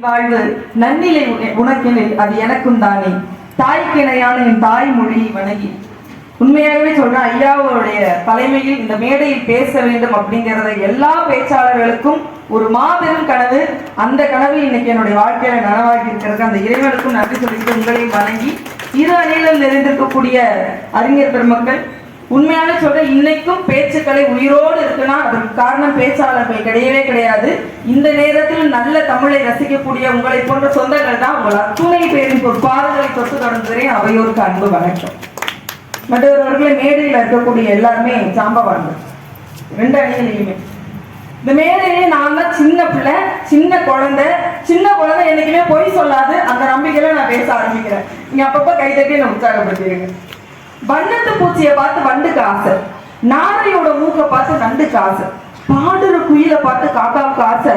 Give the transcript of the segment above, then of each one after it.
வாழ்வு நன்னிலை உனக்கெனில் அது எனக்கும் தானே தாய்க்கிணையான என் தாய்மொழி வணங்கி. உண்மையாகவே சொல்றேன் ஐயாவுடைய தலைமையில் இந்த மேடையில் பேச வேண்டும் அப்படிங்கிறத எல்லா பேச்சாளர்களுக்கும் ஒரு மாபெரும் கனவு. அந்த கனவு இன்னைக்கு என்னுடைய வாழ்க்கையில நனவாகி இருக்கிறது அந்த இறைவனுக்கும் நன்றி சொல்லிட்டு உங்களையும் வணங்கி இரு அணியிலும் நிறைந்திருக்கக்கூடிய அறிஞர் பெருமக்கள் உண்மையான சொல்ல இன்னைக்கும் பேச்சுக்களை உயிரோடு இருக்குன்னா அதற்கு காரணம் பேச்சாளர்கள் கிடையவே கிடையாது. இந்த நேரத்தில் நல்ல தமிழை ரசிக்கக்கூடிய உங்களை போன்ற சொந்தங்கள் தான் உங்கள் அத்துணை பேரின் பொற்பாதங்களை தொட்டு தொடர்ந்ததே அவையோருக்கு அன்பு வணக்கம். மற்றவர்களை மேடையில் இருக்கக்கூடிய எல்லாருமே சாம்பவாங்க ரெண்டு அணியிலையுமே. இந்த மேடையிலே நான் தான் சின்ன பிள்ளை சின்ன குழந்தை சின்ன குழந்தை என்னைக்குமே பொய் சொல்லாது. அந்த நம்பிக்கையில நான் பேச ஆரம்பிக்கிறேன். நீங்க அப்பப்போ கை தட்டி என்ன உற்சாகப்படுத்திடுங்க. வண்ணத்து பூச்சியை பார்த்து வண்டுக்கு ஆசை நாரையோட மூக்க பார்த்து நண்டுக்கு ஆசை பாடுற குயிலை பார்த்து காக்காவுக்கு ஆசை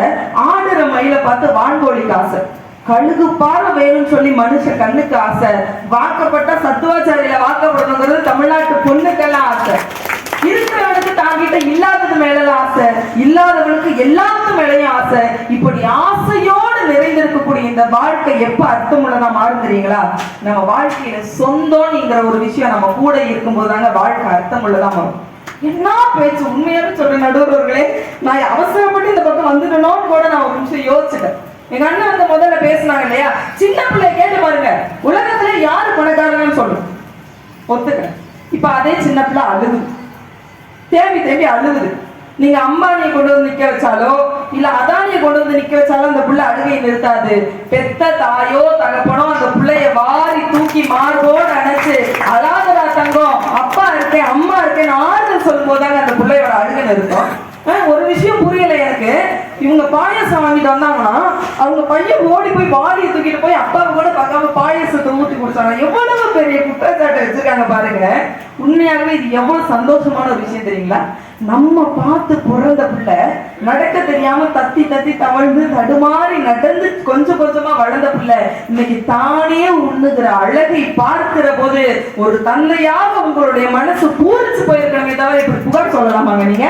ஆடுற மயில பார்த்து வான்கோழிக்கு ஆசை கழுகு பாறை வேணும்னு சொல்லி மனுஷன் கண்ணுக்கு ஆசை. வாக்கப்பட்ட சத்துவாச்சாரியில வாக்கப்படணுங்கிறது தமிழ்நாட்டு பொண்ணுக்கெல்லாம் ஆசை. இருக்கிறவனுக்கு தாங்கிட்ட இல்லாதது மேல ஆசை. இல்லாதவனுக்கு எல்லாத்து மேலயும் ஆசை. இப்படி ஆசையோ நிறைந்திருக்கக்கூடிய இந்த வாழ்க்கை எப்ப அர்த்தமுள்ளதா மாறும் தெரியுங்களா நம்ம வாழ்க்கையில சொந்தம்ங்கிற ஒரு விஷயம் நம்ம கூட இருக்கும்போது தாங்க வாழ்க்கை அர்த்தமுள்ளதா மாறும். என்ன பேச்சு உண்மையாவே சொல்ற நடுவர்களே? நான் அவசரப்பட்டு இந்த பக்கம் வந்துடணும்னு கூட நான் ஒரு நிமிஷம் யோசிச்சிட்டேன். எங்க அண்ணன் வந்து முதல்ல பேசினாங்க இல்லையா? சின்ன பிள்ளைய கேட்டு பாருங்க. உலகத்துல யாரு பணக்காரங்கன்னு சொல்லுங்க ஒத்துக்க இப்ப அதே சின்ன பிள்ளை அழுகுது. தேம்பி தேம்பி அழுகுது. நீங்க அம்பானியை கொண்டு வந்து நிக்க வச்சாலோ இல்ல அதானிய கொண்டு வந்து நிக்க வச்சாலும் அந்த புள்ள அழுகை நிறுத்தாது. பெத்த தாயோ தகப்பனோ அந்த புள்ளைய வாரி தூக்கி மார்போடு அணைச்சு அழாதடா தங்கம் அப்பா இருக்கேன் அம்மா இருக்கேன் ஆறுதல் சொல்லும் போதாங்க அந்த பிள்ளையோட அழுகை நிறுத்தும். ஒரு விஷயம் புரியல எனக்கு. இவங்க பாயாசம் வாங்கிட்டு வந்தாங்கன்னா அவங்க பையன் ஓடி போய் வாரியை தூக்கிட்டு போய் அப்பாவை கூட பார்க்காம பாயாசத்தை ஊற்றி கொடுத்தாங்க எவ்வளவு பெரிய குற்றச்சாட்டை வச்சிருக்காங்க பாருங்க உண்மையாகவே இது எவ்வளவு சந்தோஷமான ஒரு விஷயம் தெரியுங்களா? நம்ம பார்த்து பிறந்த பிள்ளை நடக்க தெரியாம தத்தி தத்தி தவழ்ந்து தடுமாறி நடந்து கொஞ்சம் கொஞ்சமா வளர்ந்த பிள்ளை இன்னைக்கு தானே உண்ணுகிற அழகை பார்க்கிற போது ஒரு தந்தையாக உங்களுடைய மனசு பூரிச்சு போயிருக்கணுமே தவிர இப்படி புகார் சொல்லலாமாங்க நீங்க?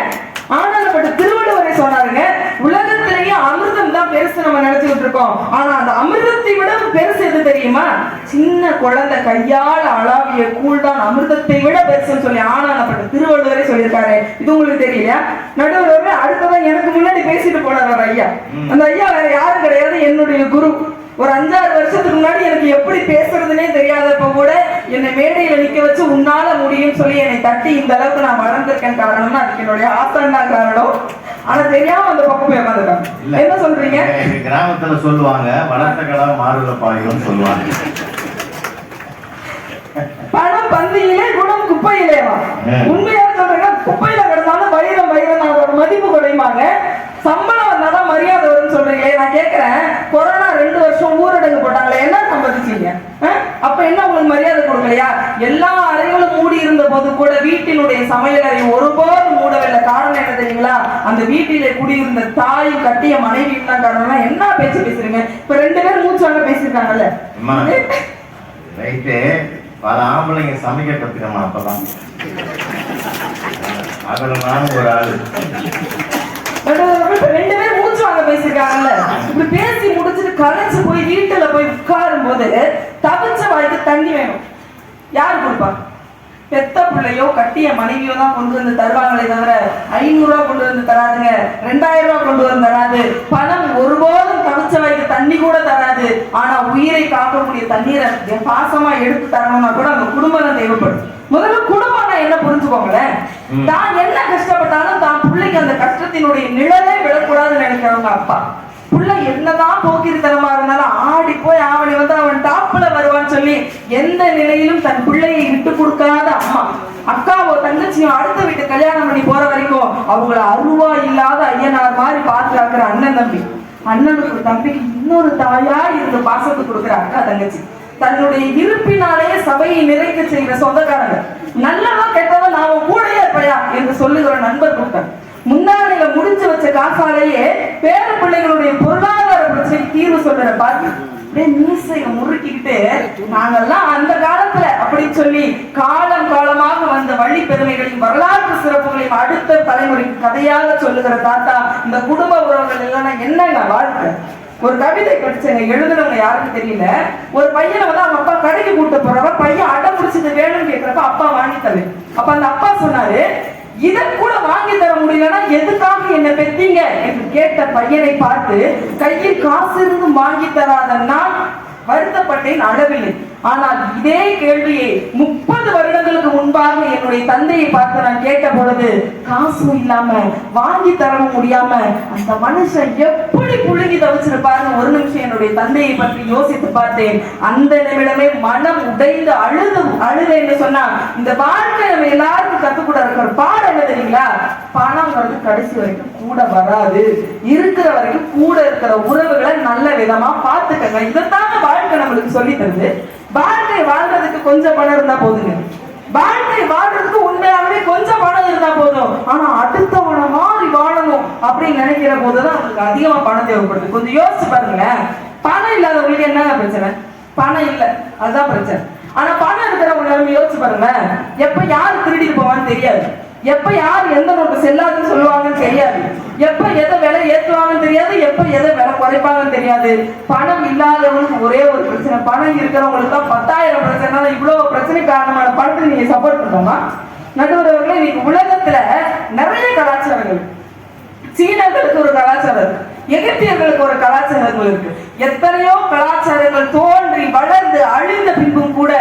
ஆனாலப்பட்ட திருவள்ளுவரை சொன்னாருங்க உலகத்திலேயே அமிர்தம் தான் பெருசு நம்ம நினைச்சுக்கிட்டு இருக்கோம். ஆனா அந்த அமிர்தத்தை விட பெருசு எது தெரியுமா? சின்ன குழந்தை கையால் அளாவிய கூழ் தான் அமிர்தத்தை விட பெருசுன்னு சொல்லி ஆனாலப்பட்ட திருவள்ளுவரே சொல்லியிருக்காரு. இது உங்களுக்கு தெரியலையா? நடுவர் அடுத்ததான் எனக்கு முன்னாடி பேசிட்டு போனார் ஐயா. அந்த ஐயா வேற யாரும் கிடையாது என்னுடைய குரு. ஒரு அஞ்சாறு வருஷத்துக்கு முன்னாடி எனக்கு எப்படி பேசுறதுனே தெரியாதப்ப கூட என்னை மேடையில நிக்க வச்சு உன்னால முடியும்னு சொல்லி என்னை தட்டி இந்த அளவுக்கு நான் வளர்ந்திருக்கேன் காரணம்னா அதுக்கு என்னுடைய தான் காரணம் ஆனா தெரியாம அந்த பக்கம் போய் உட்காந்துருக்காங்க என்ன சொல்றீங்க? கிராமத்துல சொல்லுவாங்க வளர்த்த கடை மாறுல பாயும் சொல்லுவாங்க. பணம் பந்தியிலே குணம் குப்பையிலேவா. உண்மையா சொல்றேன்னா குப்பையில கிடந்தாலும் வைரம் வைரம் அதோட மதிப்பு குறையுமாங்க? சம்பளம் வந்தாதான் மரியாதை வரும்னு சொல்றீங்களே நான் கேக்குறேன். கொரோனா ரெண்டு வருஷம் ஊரடங்கு போட்டாங்களே என்ன சம்பாதிச்சீங்க? அப்ப என்ன உங்களுக்கு மரியாதை கொடுக்கலையா? எல்லா அறைகளும் மூடி இருந்த போது கூட வீட்டினுடைய சமையல் அறை என்ன தெரியுங்களா? அந்த வீட்டிலே குடியிருந்த தாயும் கட்டிய மனைவியும் தான் என்ன பேச்சு பேசுறீங்க? இப்ப ரெண்டு பேரும் மூச்சு வாங்க பேசியிருக்காங்கல்ல. ரைட்டு. பல ஆம்பளைங்க சமைக்க கத்துக்கமா அப்பதான் அதுல நானும் ஒரு ஆளு. ரெண்டு பேரும் மூச்சு வாங்க பேசியிருக்காங்கல்ல. இப்படி பேசி முடிச்சுட்டு கலைச்சு போய் வீட்டுல போய் உட்காரும் போது தவிச்ச வாய்க்கு தண்ணி வேணும். யாரு கொடுப்பா? பெத்த பிள்ளையோ கட்டிய மனைவியோ தான் கொண்டு வந்து தருவாங்களே தவிர ஐநூறு ரூபா கொண்டு வந்து தராதுங்க. ரெண்டாயிரம் ரூபா கொண்டு வந்து தராது. பணம் ஒருபோதும் தவிச்ச வாய்க்கு தண்ணி கூட தராது. ஆனா உயிரை காக்கக்கூடிய தண்ணீரை பாசமா எடுத்து தரணும்னா கூட அந்த குடும்பம் தான் தேவைப்படும். முதல்ல குடும்பம்னா என்ன புரிஞ்சுக்கோங்களேன். தான் என்ன கஷ்டப்பட்டாலும் தான் பிள்ளைக்கு அந்த கஷ்டத்தினுடைய நிழலே விழக்கூடாதுன்னு நினைக்கிறவங்க அப்பா. புள்ள என்னதான் போக்கிரித்தனமா இருந்தாலும் ஆடி போய் ஆவணி வந்து அவன் டாப்ல வருவான்னு சொல்லி எந்த நிலையிலும் தன் பிள்ளையை விட்டு கொடுக்காத அம்மா. அக்காவோ தங்கச்சியும் அடுத்த வீட்டு கல்யாணம் பண்ணி போற வரைக்கும் அவங்கள அருவா இல்லாத ஐயனார் மாதிரி பாதுகாக்கிற அண்ணன் தம்பி. அண்ணனுக்கு தம்பிக்கு இன்னொரு தாயா இருந்து பாசத்தை கொடுக்குற அக்கா தங்கச்சி. தன்னுடைய இருப்பினாலே சபையை நிறைக்க செய்கிற சொந்தக்காரங்க. நல்லவா கெட்டவா நான் கூடயே இருப்பையா என்று சொல்லுகிற நண்பர் கூட்டம். முன்னாடியில முடிஞ்சு வச்ச காசாலேயே பேர பிள்ளைகளுடைய பொருளாதார பிரச்சனை தீர்வு சொல்ற பாக்கி அப்படியே மீசைய முறுக்கிக்கிட்டு நாங்கெல்லாம் அந்த காலத்துல அப்படின்னு சொல்லி காலம் காலமாக வந்த வழி பெருமைகளையும் வரலாற்று சிறப்புகளையும் அடுத்த தலைமுறைக்கு கதையாக சொல்லுகிற தாத்தா இந்த குடும்ப உறவுகள் இல்லைன்னா என்னங்க வாழ்க்கை? ஒரு கவிதை படிச்சேங்க எழுதுனவங்க யாருக்கும் தெரியல. ஒரு பையனை வந்து அவங்க அப்பா கடைக்கு கூட்டு போறப்ப பையன் அடம் பிடிச்சது வேணும்னு கேக்குறப்ப அப்பா வாங்கி தரு அப்ப அந்த அப்பா சொன்னாரு இதை கூட வாங்கி தர முடியலன்னா எதுக்காக என்ன பெத்தீங்க என்று கேட்ட பையனை பார்த்து கையில் காசு இருந்தும் வாங்கி தராத நான் வருத்தப்பட்டேன் அழவில்லை. ஆனால் இதே கேள்வியை முப்பது வருடங்களுக்கு முன்பாக என்னுடைய தந்தையை பார்த்து நான் கேட்ட பொழுது காசும் இல்லாம வாங்கி தரவும் முடியாம அந்த மனுஷன் எப்படி புழுங்கி தவிச்சிருப்பாருன்னு ஒரு நிமிஷம் என்னுடைய தந்தையை பற்றி யோசித்து பார்த்தேன். அந்த நிமிடமே மனம் உடைந்து அழுது அழுதேன்னு சொன்னா இந்த வாழ்க்கை நம்ம எல்லாருக்கும் கத்துக் கூட இருக்கிற பாடம் என்ன தெரியுங்களா? பணம்ங்கிறது கடைசி வரைக்கும் கூட வராது. இருக்கிற வரைக்கும் கூட இருக்கிற உறவுகளை நல்ல விதமா பார்த்துக்கங்க. இதைத்தாங்க வாழ்க்கை நம்மளுக்கு சொல்லி தருது. வாழ்க்கை வாழ்றதுக்கு கொஞ்சம் பணம் இருந்தா போதுங்க. வாழ்க்கை வாழ்றதுக்கு உண்மையாகவே கொஞ்சம் பணம் இருந்தா போதும். ஆனா அடுத்த அப்படின்னு நினைக்கிற போதுதான் உங்களுக்கு அதிகமா பணம் தேவைப்படுது. கொஞ்சம் யோசிச்சு பாருங்களேன். பணம் இல்லாதவங்களுக்கு என்ன பிரச்சனை? பணம் இல்ல. அதுதான் பிரச்சனை. ஆனா பணம் இருக்கிறவங்க யோசிச்சு பாருங்க எப்ப யார் திருடிட்டு போவான்னு தெரியாது. எப்ப யார் எந்த நோட்டு செல்லாதுன்னு சொல்லுவாங்கன்னு தெரியாது. எப்ப எதை விலை ஏத்துவாங்கன்னு தெரியாது. எப்ப எதை விலை குறைப்பாங்கன்னு தெரியாது. பணம் இல்லாதவங்களுக்கு ஒரே ஒரு பிரச்சனை. பணம் இருக்கிறவங்களுக்கு தான் பத்தாயிரம் பிரச்சனை இவ்வளவு பிரச்சனை காரணமான பணத்தை நீங்க சப்போர்ட் பண்ணுவோமா நடுவர்களே இன்னைக்கு உலகத்துல நிறைய கலாச்சாரங்கள். சீனர்களுக்கு ஒரு கலாச்சாரம் எகிப்தியர்களுக்கு ஒரு கலாச்சாரங்கள் இருக்கு. எத்தனையோ கலாச்சாரங்கள் தோன்றி வளர்ந்து அழிந்த பின்பும் கூட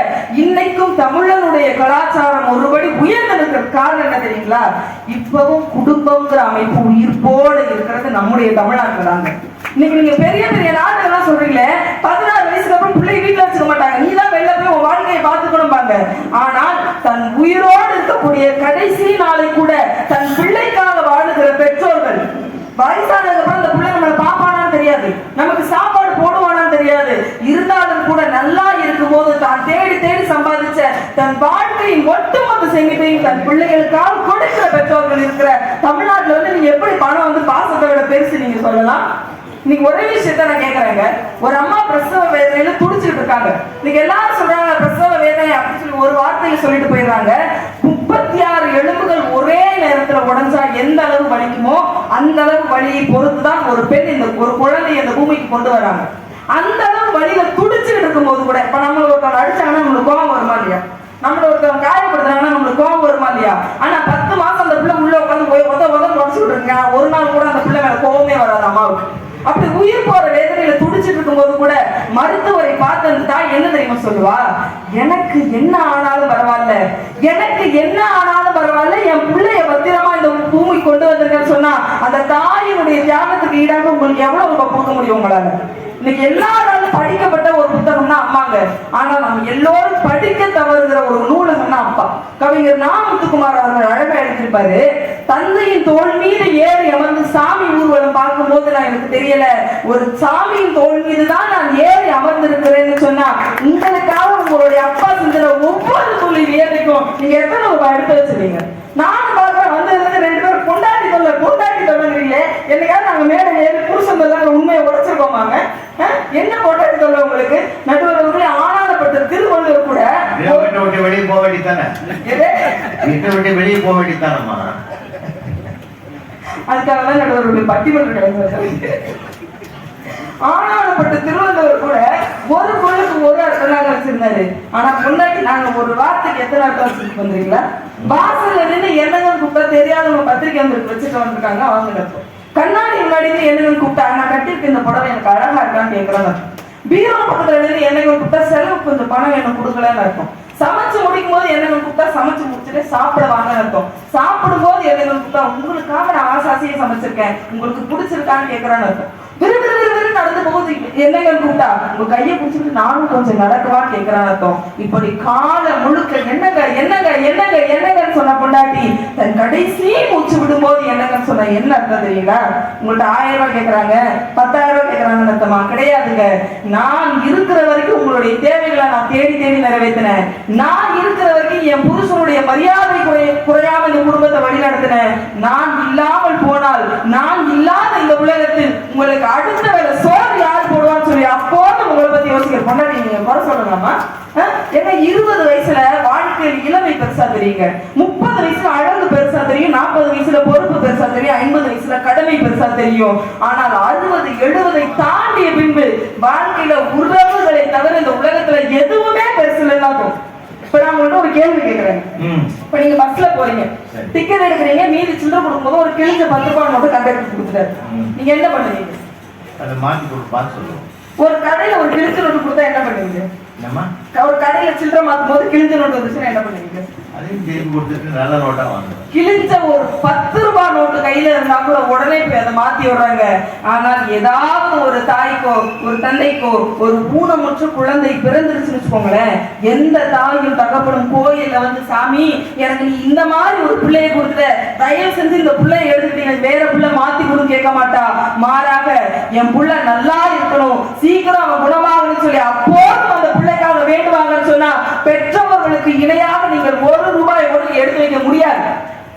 இன்னைக்கும் தமிழனுடைய கலாச்சாரம் ஒருபடி உயர்ந்து காரணம் என்ன தெரியுங்களா? இப்பவும் குடும்பங்கிற அமைப்பு உயிர்ப்போடு இருக்கிறது நம்முடைய தமிழ்நாட்டில் தாங்க. இன்னைக்கு நீங்க பெரிய பெரிய நாடுகள்லாம் சொல்றீங்களே பதினாறு வயசுக்கு அப்புறம் பிள்ளை வீட்டுல வச்சுக்க மாட்டாங்க. நீ தான் வெளில போய் உன் வாழ்க்கையை பார்த்துக்கணும்பாங்க. ஆனால் தன் உயிரோடு இருக்கக்கூடிய கடைசி நாளை கூட தன் பிள்ளை வயசானதுக்கு அப்புறம் அந்த பிள்ளை நம்மளை பாப்பானா தெரியாது. நமக்கு சாப்பாடு போடுவானா தெரியாது. இருந்தாலும் கூட நல்லா இருக்கும்போது தான் தேடி தேடி சம்பாதிச்ச தன் வாழ்க்கையின் ஒட்டுமொத்த செங்கிட்டையும் தன் பிள்ளைகளுக்காக கொடுக்கிற பெற்றோர்கள் இருக்கிற தமிழ்நாட்டுல வந்து நீங்க எப்படி பணம் வந்து பாசத்தை விட பெருசு நீங்க சொல்லலாம்? இன்னைக்கு ஒரே விஷயத்த நான் கேக்குறேங்க. ஒரு அம்மா பிரசவ வேதனையில துடிச்சிட்டு இருக்காங்க. இன்னைக்கு எல்லாரும் சொல்றாங்க பிரசவ வேதனை அப்படின்னு சொல்லி ஒரு வார்த்தையில சொல்லிட்டு போயிடுறாங்க. முப்பத்தி ஆறு எலும்புகள் ஒரே நேரத்துல உடஞ்சா எந்த அளவு வலிக்குமோ அந்த அளவு வழியை பொறுத்துதான் ஒரு பெண் இந்த ஒரு குழந்தை இந்த பூமிக்கு கொண்டு வராங்க. அந்த அளவு வழியில துடிச்சுட்டு இருக்கும்போது கூட இப்ப நம்ம ஒருத்தவங்க அடிச்சாங்கன்னா நம்மளுக்கு கோபம் வருமா இல்லையா? நம்மள ஒருத்தவங்க காயப்படுத்துறாங்கன்னா நம்மளுக்கு கோபம் வருமா இல்லையா? ஆனா பத்து மாசம் அந்த பிள்ளை உள்ள உட்காந்து போய் உத உத உடச்சுட்டு இருங்க ஒரு நாள் கூட அந்த பிள்ளை மேல கோபமே வராது அம்மாவுக்கு. அப்படி உயிர் போற வேதனையில துடிச்சிட்டு இருக்கும்போது கூட மருத்துவரை பார்த்து அந்த தாய் என்ன தெரியுமா சொல்லுவா? எனக்கு என்ன ஆனாலும் பரவாயில்ல. எனக்கு என்ன ஆனாலும் பரவாயில்ல. என் பிள்ளைய பத்திரமா இந்த பூமி கொண்டு வந்திருக்கேன்னு சொன்னா அந்த தாயினுடைய தியாகத்துக்கு ஈடாக உங்களுக்கு எவ்வளவு ரூபாய் கொடுக்க முடியும் உங்களால? இன்னைக்கு எல்லாராலும் படிக்கப்பட்ட ஒரு புத்தகம்னா அம்மாங்க. ஆனா நம்ம எல்லோரும் படிக்க தவறுகிற ஒரு நூலகம்னா அப்பா. கவிஞர் நா முத்துக்குமார் அவர்கள் அழகா எழுதியிருப்பாரு. தந்தையின் தோல் மீது ஏறி அமர்ந்து சாமி ஊர்வலம் பார்க்கும் போது நான் எனக்கு தெரியல. ஒரு சாமியின் தோல் மீது தான் நான் ஏறி அமர்ந்திருக்கிறேன் சொன்னா உங்களுக்காக உங்களுடைய அப்பா செஞ்ச ஒவ்வொரு ஏறிக்கும் நீங்க எத்தனை ரூபாய் எடுத்து வச்சிருக்கீங்க? நானும் பார்க்கிறேன் வந்து இருந்து ரெண்டு பேரும் கொண்டாடி தொல்ல கொண்டாடி தொல்லுங்கிறீங்களே என்னைக்காவது நாங்க மேடை ஏறி புருஷன் தொல்ல உண்மையை உடைச்சிருக்கோமாங்க? என்ன கொண்டாடி தொல்ல உங்களுக்கு? நடுவர்களே ஆனாடப்பட்ட திருவள்ளுவர் கூட வீட்டை வெளியே போக வேண்டியதானே எது? வீட்டை விட்டு வெளியே போக வேண்டியதானம்மா அதுக்காக தான் நடுவர்களுடைய பட்டிமன்ற கிடையாது ஆனாடப்பட்ட திருவள்ளுவர் கூட ஒரு பொருளுக்கு ஒரு அர்த்தம் வச்சிருந்தாரு. ஆனா முன்னாடி நாங்க ஒரு வார்த்தைக்கு எத்தனை அர்த்தம் வச்சிருக்கோம் வந்துறீங்களா வாசல்ல நின்று என்னங்க கூப்பிட்டா தெரியாதவங்க பத்திரிக்கை வந்து வச்சுட்டு வந்திருக்காங்க அவங்க கண்ணாடி முன்னாடி இருந்து என்னங்க கூப்பிட்டா? நான் கட்டிருக்க இந்த புடவை எனக்கு அழகா இருக்கான்னு கேட்கறாங்க பீரோ பக்கத்துல இருந்து என்னங்க கூப்பிட்டா செலவு கொஞ்சம் பணம் எனக்கு கொடுக்கலன்னு இருக்கும் சமைச்சு முடிக்கும் போது என்னங்க கூப்பிட்டா சமைச்சு முடிச்சுட்டு சாப்பிட வாங்க சாப்பிடும் போது என்னங்க கூப்பிட்டா உங்களுக்காக நான் ஆசாசியை சமைச்சிருக்கேன். உங்களுக்கு பிடிச்சிருக்கான்னு கேட்கறான்னு இருக்கும் நடந்து போகுது. என்னங்க கூட்டா உங்க கையை பிடிச்சிட்டு நானும் கொஞ்சம் நடக்கவான்னு கேட்கறான்னு அர்த்தம். இப்படி கால முழுக்க என்னங்க என்னங்க என்னங்க என்னங்கன்னு சொன்ன பொண்டாட்டி தன் கடைசி மூச்சு விடும்போது என்னங்கன்னு சொன்ன என்ன அர்த்தம் தெரியுங்களா உங்கள்ட்ட ஆயிரம் ரூபாய் கேட்கறாங்க பத்தாயிரம் ரூபாய் கேட்கறாங்கன்னு அர்த்தமா? கிடையாதுங்க. நான் இருக்கிற வரைக்கும் உங்களுடைய தேவைகளை நான் தேடி தேடி நிறைவேற்றினேன். நான் இருக்கிற வரைக்கும் என் புருஷனுடைய மரியாதை குறை குறையாம இந்த குடும்பத்தை வழி நடத்தினேன் நான் இல்லாமல் போனால் நான் இல்லாத இந்த உலகத்தில் உங்களுக்கு அடுத்த வேலை சோறு யார் போடுவான்னு சொல்லி அப்போது உங்களை பத்தி யோசிக்கிற பொண்டாட்டி நீங்க குறை சொல்லலாமா? ஏன்னா இருபது வயசுல வாழ்க்கையில் இளமை பெருசா தெரியுங்க. முப்பது வயசுல அழகு பெருசா தெரியும் நாற்பது வயசுல பொறுப்பு பெருசா தெரியும். ஐம்பது வயசுல கடமை பெருசா தெரியும். ஆனால் அறுபது எழுபதை தாண்டிய பின்பு வாழ்க்கையில உறவுகளை தவிர இந்த உலகத்துல எதுவுமே பெருசு இல்லைன்னா தோணும். இப்ப நான் உங்கள்ட்ட ஒரு கேள்வி கேட்கிறேன் இப்ப நீங்க பஸ்ல போறீங்க. டிக்கெட் எடுக்கிறீங்க மீதி சில்லறை கொடுக்கும்போது ஒரு கிழிஞ்ச பத்து ரூபாய் மட்டும் கண்டக்டர் கொடுத்துட்டாரு. நீங்க என்ன பண்ணுவீங்க? ஒரு கடையில ஒரு கிழிஞ்ச நோட்டு கொடுத்தா என்ன பண்ணுவீங்க? என்னம்மா? ஒரு கடையில சில்லறை மாத்தும் போது கிழிஞ்ச நோட்டு வந்துச்சுன்னா என்ன பண்ணுவீங்க? அதையும் திருப்பி கொடுத்துட்டு நல்ல நோட்டா வாங்குவேன். கிழிஞ்ச ஒரு பத்து ரூபாய் நோட்டு கையில இருந்தா கூட உடனே போய் அதை மாத்தி விடுறாங்க. ஆனால் ஏதாவது ஒரு தாய்க்கோ ஒரு தந்தைக்கோ ஒரு ஊனமுற்ற குழந்தை பிறந்துருச்சுன்னு வச்சுக்கோங்களேன் எந்த தாயும் தகப்பனும் கோயில்ல வந்து சாமி எனக்கு நீ இந்த மாதிரி ஒரு பிள்ளையை கொடுத்துட்ட. தயவு செஞ்சு இந்த பிள்ளையை எடுத்துட்டு எனக்கு வேற பிள்ளை மாத்தி கொடுன்னு கேட்க மாட்டா. மாறாக என் புள்ள நல்லா இருக்கணும். சீக்கிரம் அவன் குணமாகணும்னு சொல்லி அப்போதும் அந்த பிள்ளைக்காக வேண்டுவாங்கன்னு சொன்னா பெற்றவர்களுக்கு இணையாக நீங்கள் ஒரு ரூபாய் கூட எடுத்து வைக்க முடியாது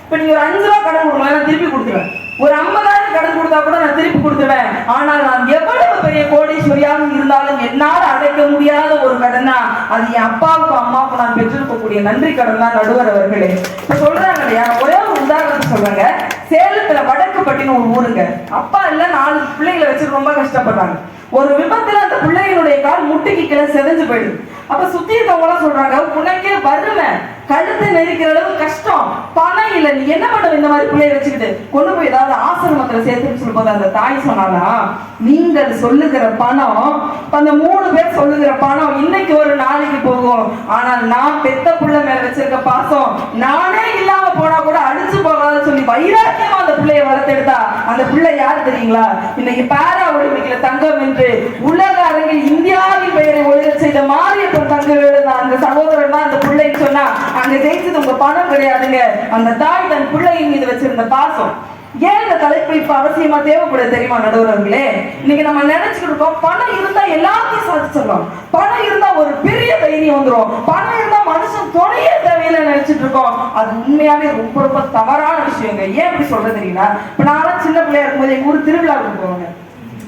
இப்போ நீங்கள் ஒரு அஞ்சு ரூபா கடன் கொடுங்க நான் திருப்பி கொடுத்துருவேன். ஒரு ஐம்பதாயிரம் கடன் கொடுத்தா கூட நான் திருப்பி கொடுத்துருவேன். ஆனால் நான் எவ்வளவு பெரிய கோடீஸ்வரியாக இருந்தாலும் என்னால் அடைக்க முடியாத ஒரு கடனா அது என் அப்பாவுக்கும் அம்மாவுக்கும் நான் பெற்றிருக்கக்கூடிய நன்றி கடன் தான் நடுவர் அவர்களே. இப்போ சொல்றாங்க இல்லையா? ஒரே ஒரு உதாரணத்தை சொல்றாங்க. சேலத்துல வடக்குப்பட்டின்னு ஒரு ஊருங்க. அப்பா இல்லை நாலு பிள்ளைகளை வச்சு ரொம்ப கஷ்டப்படுறாங்க. ஒரு விபத்துல அந்த பிள்ளைகளுடைய கால் முட்டுக்கு கீழே செதஞ்சு போயிடுது. அப்ப சுத்தி இருக்கவங்க சொல்றாங்க உனக்கே வறுமை. கழுத்தை நெரிக்கிற அளவு கஷ்டம். பணம் இல்ல நீ என்ன பண்ணுவ இந்த மாதிரி பிள்ளைய வச்சுக்கிட்டு? கொண்டு போய் ஏதாவது ஆசிரமத்துல சேர்த்துன்னு சொல்லும்போது அந்த தாய் சொன்னானா நீங்கள் சொல்லுகிற பணம் அந்த மூணு பேர் சொல்லுகிற பணம் இன்னைக்கு ஒரு நாளைக்கு போகும். ஆனால் நான் பெத்த புள்ள மேல வச்சிருக்க பாசம் நானே இல்லாம போனா கூட அடிச்சு போகாத சொல்லி வைராக்கியமா அந்த பிள்ளைய வளர்த்தெடுத்தா. அந்த பிள்ளை யார் தெரியுங்களா? இன்னைக்கு பாரா ஒலிம்பிக்ல தங்கம் என்று உலக அரங்கில் இந்தியாவின் பெயரை ஒழுக செய்த மாரியப்பன் தங்க எழுத அந்த சகோதரன் தான் அந்த சொன்னா அங்க ஜெயிச்சது உங்க பணம் கிடையாதுங்க. அந்த தாய் தன் பிள்ளையின் மீது வச்சிருந்த பாசம். ஏன் இந்த தலைப்பு இப்ப அவசியமா தேவைப்படுது தெரியுமா நடுவர்களே இன்னைக்கு நம்ம நினைச்சுட்டு இருக்கோம் பணம் இருந்தா எல்லாத்தையும் சாதிச்சிடலாம் பணம் இருந்தா ஒரு பெரிய தைரியம் வந்துடும் பணம் இருந்தா மனுஷன் துணையே தேவையில்லை நினைச்சிட்டு இருக்கோம். அது உண்மையாவே ரொம்ப ரொம்ப தவறான விஷயங்க. ஏன் இப்படி சொல்றது தெரியுங்களா? இப்ப நான் சின்ன பிள்ளையா இருக்கும்போது எங்க ஊர் திருவிழாவுக்கு போவாங்க.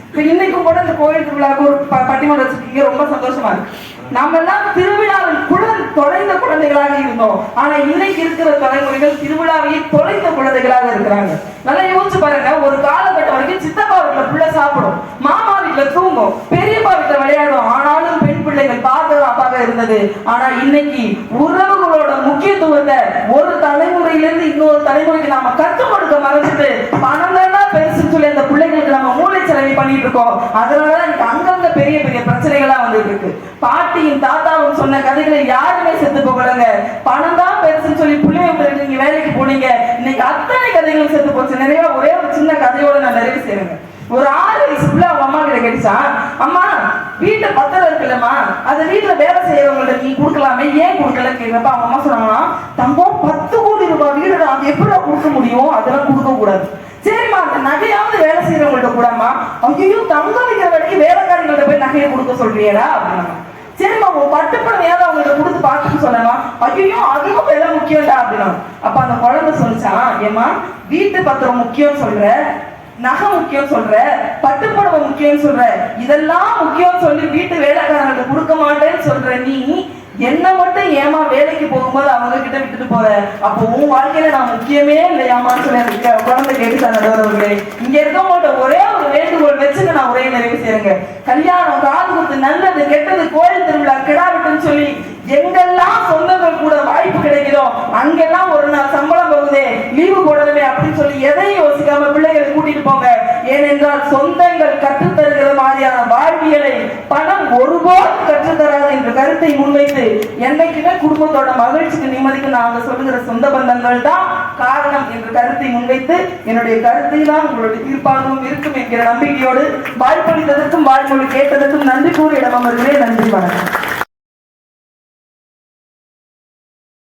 இப்ப இன்னைக்கும் கூட இந்த கோயில் திருவிழாவுக்கு ஒரு ப- பட்டிமன்றம் வச்சிருக்கீங்க. ரொம்ப சந்தோஷமா இருக்கு. நாம எல்லாம் திருவிழாவில் குழந்தை தொலைந்த குழந்தைகளாக இருந்தோம். ஆனா இன்னைக்கு இருக்கிற தலைமுறைகள் திருவிழாவையே தொலைந்த குழந்தைகளாக இருக்கிறாங்க. நல்லா யோசிச்சு பாருங்க ஒரு காலகட்டம் வரைக்கும் சித்தப்பா வீட்டுல புள்ள சாப்பிடும் மாமா வீட்டுல தூங்கும் பெரியப்பா வீட்டுல விளையாடும் ஆனாலும் பெண் பிள்ளைகள் பாதுகாப்பாக இருந்தது. ஆனா இன்னைக்கு உறவுகளோட முக்கியத்துவத்தை ஒரு தலைமுறையிலிருந்து இன்னொரு தலைமுறைக்கு நாம கற்றுக் கொடுக்க மறைச்சிட்டு பணம் தான் பெருசுன்னு சொல்லி அந்த பிள்ளைகளுக்கு நம்ம மூளை செலவி பண்ணிட்டு இருக்கோம். அதனாலதான் இன்னைக்கு அங்கங்க பெரிய பெரிய பிரச்சனைகளா வந்துட்டு இருக்கு. பாட்டியும் தாத்தாவும் சொன்ன கதைகளை யாருமே செத்து போகலங்க. பணம் தான் பெருசுன்னு சொல்லி பிள்ளைய விட்டு நீங்க வேலைக்கு போனீங்க. இன்னைக்கு அத்தனை கதைகளும் செத்து போச்சு. நிறைய ஒரே ஒரு சின்ன கதையோட நான் நிறைவு செய்வேங்க ஒரு ஆறு வயசு அவங்க அம்மா கிட்ட கேட்டுச்சான் அம்மா வீட்டுல பத்திரம் இருக்குல்லம்மா. அது வீட்டுல வேலை செய்யறவங்கள்ட்ட நீ கொடுக்கலாமே? ஏன் கொடுக்கல கேட்கிறப்ப அவங்க அம்மா சொன்னாங்கன்னா தம்போ பத்து கோடி ரூபாய் வீடு அது எப்படி கொடுக்க முடியும்? அதெல்லாம் கொடுக்க கூடாது சரிம்மா அந்த நகையாவது வேலை செய்யறவங்கள்ட்ட கூடாமா ஐயோ தங்கம் வைக்கிற வரைக்கும் வேலைக்காரங்கள்ட்ட போய் நகையை கொடுக்க சொல்றியடா அப்படின்னா சரிம்மா உன் பட்டுப்படமையாவது அவங்கள்ட்ட கொடுத்து பார்த்துட்டு சொல்லமா ஐயோ அதுவும் விலை முக்கியம்டா அப்படின்னா அப்ப அந்த குழந்தை சொல்லிச்சான் ஏமா வீட்டு பத்திரம் முக்கியம் சொல்ற நகை முக்கியம் சொல்ற பட்டுப்படவை முக்கியம் சொல்ற இதெல்லாம் முக்கியம் சொல்லி வீட்டு வேலைக்காரங்களுக்கு கொடுக்க மாட்டேன்னு சொல்ற நீ என்ன மட்டும் ஏமா வேலைக்கு போகும்போது அவங்க கிட்ட விட்டுட்டு போற? அப்போ உன் வாழ்க்கையில நான் முக்கியமே இல்லையாமான்னு சொல்லி குழந்தை கேட்டு நடுவர்களே இங்க இருக்கவங்கள்ட்ட ஒரே ஒரு வேண்டுகோள் வச்சுட்டு நான் உரையை நிறைவு செய்யுங்க கல்யாணம் காது குத்து நல்லது கெட்டது கோயில் திருவிழா கிடா விட்டுன்னு சொல்லி எங்கெல்லாம் சொந்தங்கள் கூட வாய்ப்பு கிடைக்குதோ அங்கெல்லாம் ஒரு நாள் சம்பளம் போகுதே லீவு போடணுமே அப்படின்னு சொல்லி எதையும் யோசிக்காம பிள்ளைகள் கூட்டிட்டு போங்க. ஏனென்றால் சொந்தங்கள் கற்றுத்தருகிற மாதிரியான வாழ்வியலை பணம் ஒருபோதும் கற்றுத்தராது என்ற கருத்தை முன்வைத்து என்னைக்குமே குடும்பத்தோட மகிழ்ச்சிக்கு நிம்மதிக்கு நாங்கள் சொல்லுகிற சொந்த பந்தங்கள் தான் காரணம் என்ற கருத்தை முன்வைத்து என்னுடைய கருத்தை தான் உங்களுடைய தீர்ப்பாகவும் இருக்கும் என்கிற நம்பிக்கையோடு வாய்ப்பளித்ததற்கும் வாய்மொழி கேட்டதற்கும் நன்றி கூறி இடம் அமர்கிறேன் நன்றி வணக்கம்.